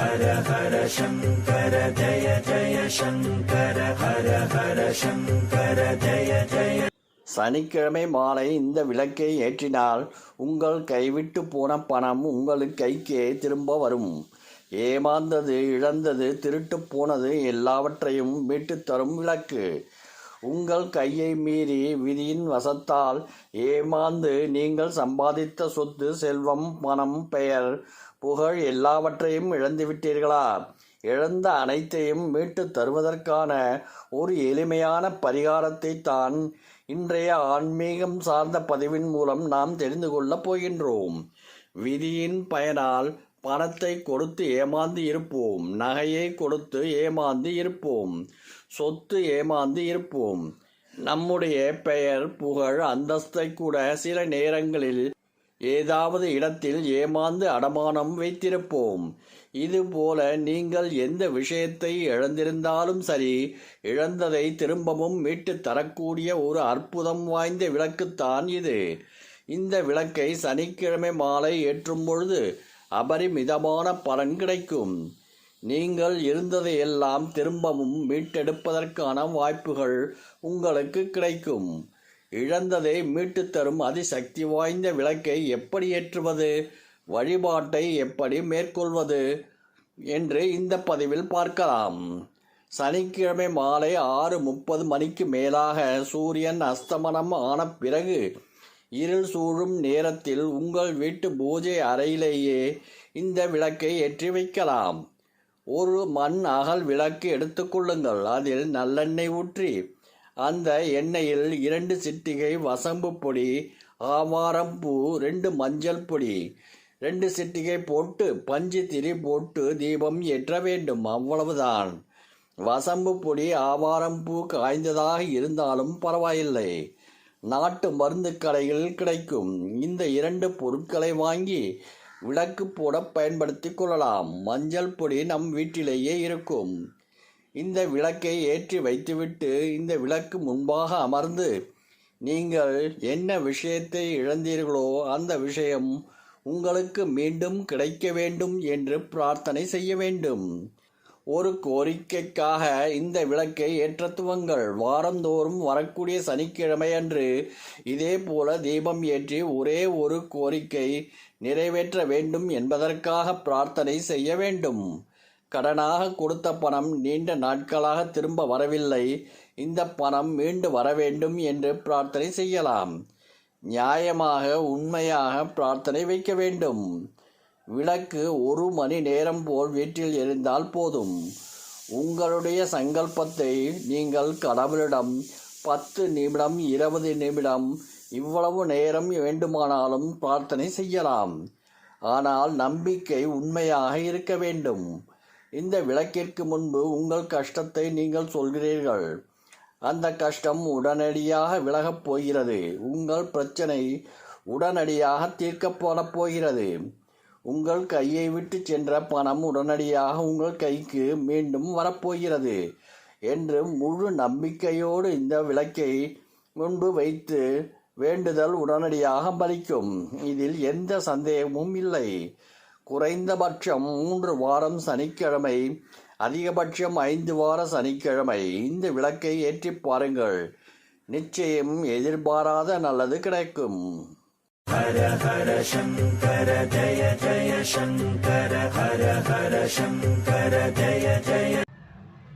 ஹர ஹர சங்கர ஜய ஜய சங்கர ஹர ஹர சங்கர ஜய ஜய சனிக்கிழமை மாலை இந்த விளக்கை ஏற்றினால் உங்கள் கைவிட்டு போன பணம் உங்கள் கைக்கே திரும்ப வரும். ஏமாந்தது இழந்தது திருட்டு போனது எல்லாவற்றையும் மீட்டு தரும் விளக்கு. உங்கள் கையை மீறி விதியின் வசத்தால் ஏமாந்து நீங்கள் சம்பாதித்த சொத்து செல்வம் பணம் பெயர் புகழ் எல்லாவற்றையும் இழந்துவிட்டீர்களா? இழந்த அனைத்தையும் மீட்டு தருவதற்கான ஒரு எளிமையான பரிகாரத்தை தான் இன்றைய ஆன்மீகம் சார்ந்த பதிவின் மூலம் நாம் தெரிந்து கொள்ளப் போகின்றோம். விதியின் பயனால் பணத்தை கொடுத்து ஏமாந்து இருப்போம். நகையை கொடுத்து ஏமாந்து இருப்போம். சொத்து ஏமாந்து இருப்போம். நம்முடைய பெயர் புகழ் அந்தஸ்தை கூட சில நேரங்களில் ஏதாவது இடத்தில் ஏமாந்து அடமானம் வைத்திருப்போம். இதுபோல நீங்கள் எந்த விஷயத்தை இழந்திருந்தாலும் சரி இழந்ததை திரும்பவும் மீட்டு தரக்கூடிய ஒரு அற்புதம் வாய்ந்த விளக்குத்தான் இது. இந்த விளக்கை சனிக்கிழமை மாலை ஏற்றும் பொழுது அபரிமிதமான பலன் கிடைக்கும். நீங்கள் இருந்ததையெல்லாம் திரும்பவும் மீட்டெடுப்பதற்கான வாய்ப்புகள் உங்களுக்கு கிடைக்கும். இழந்ததை மீட்டுத் தரும் அதிசக்தி வாய்ந்த விளக்கை எப்படி ஏற்றுவது? வழிபாட்டை எப்படி மேற்கொள்வது? என்று இந்த பதிவில் பார்க்கலாம். சனிக்கிழமை மாலை ஆறு முப்பது மணிக்கு மேலாக சூரியன் அஸ்தமனம் ஆன பிறகு இருள் சூழும் நேரத்தில் உங்கள் வீட்டு பூஜை அறையிலேயே இந்த விளக்கை ஏற்றி வைக்கலாம். ஒரு மண் அகல் விளக்கு எடுத்துக்கொள்ளுங்கள் அதில் நல்லெண்ணெய் ஊற்றி அந்த எண்ணெயில் இரண்டு சிட்டிகை வசம்பு பொடி ஆவாரம் பூ ரெண்டு மஞ்சள் பொடி. ரெண்டு சிட்டிகை போட்டு பஞ்சு திரி போட்டு தீபம் ஏற்ற வேண்டும். அவ்வளவுதான். வசம்பு பொடி ஆவாரம் பூ காய்ந்ததாக இருந்தாலும் பரவாயில்லை. நாட்டு மருந்து கடைகளில் கிடைக்கும். இந்த இரண்டு பொருட்களை வாங்கி விளக்கு போட பயன்படுத்தி கொள்ளலாம். மஞ்சள் பொடி நம் வீட்டிலேயே இருக்கும். இந்த விளக்கை ஏற்றி வைத்துவிட்டு இந்த விளக்கு முன்பாக அமர்ந்து நீங்கள் என்ன விஷயத்தை இழந்தீர்களோ அந்த விஷயம் உங்களுக்கு மீண்டும் கிடைக்க வேண்டும் என்று பிரார்த்தனை செய்ய வேண்டும். ஒரு கோரிக்கைக்காக இந்த விளக்கை ஏற்ற துவங்கள். வாரந்தோறும் வரக்கூடிய சனிக்கிழமை அன்று இதே போல தீபம் ஏற்றி ஒரே ஒரு கோரிக்கை நிறைவேற்ற வேண்டும் என்பதற்காக பிரார்த்தனை செய்ய வேண்டும். கடனாக கொடுத்த பணம் நீண்ட நாட்களாக திரும்ப வரவில்லை. இந்த பணம் மீண்டு வர வேண்டும் என்று பிரார்த்தனை செய்யலாம். நியாயமாக உண்மையாக பிரார்த்தனை வைக்க வேண்டும். விளக்கு ஒரு மணி நேரம் போல் வீட்டில் எரிந்தால் போதும். உங்களுடைய சங்கல்பத்தை நீங்கள் கடவுளிடம் பத்து நிமிடம் இருபது நிமிடம் இவ்வளவு நேரம் வேண்டுமானாலும் பிரார்த்தனை செய்யலாம். ஆனால் நம்பிக்கை உண்மையாக இருக்க வேண்டும். இந்த விளக்கிற்கு முன்பு உங்கள் கஷ்டத்தை நீங்கள் சொல்கிறீர்கள். அந்த கஷ்டம் உடனடியாக விலகப் போகிறது. உங்கள் பிரச்சனை உடனடியாக தீர்க்கப்பட போகிறது. உங்கள் கையை விட்டு சென்ற பணம் உடனடியாக உங்கள் கைக்கு மீண்டும் வரப்போகிறது என்று முழு நம்பிக்கையோடு இந்த விளக்கை முன்பு வைத்து வேண்டுதல் உடனடியாக பலிக்கும். இதில் எந்த சந்தேகமும் இல்லை. குறைந்தபட்சம் மூன்று வாரம் சனிக்கிழமை அதிகபட்சம் ஐந்து வார சனிக்கிழமை. இந்த விளக்கை ஏற்றி பாருங்கள். நிச்சயம் எதிர்பாராத நல்லது கிடைக்கும். ஹர ஹர சங்கர ஜய ஜய சங்கர ஹர ஹர சங்கர ஜய ஜய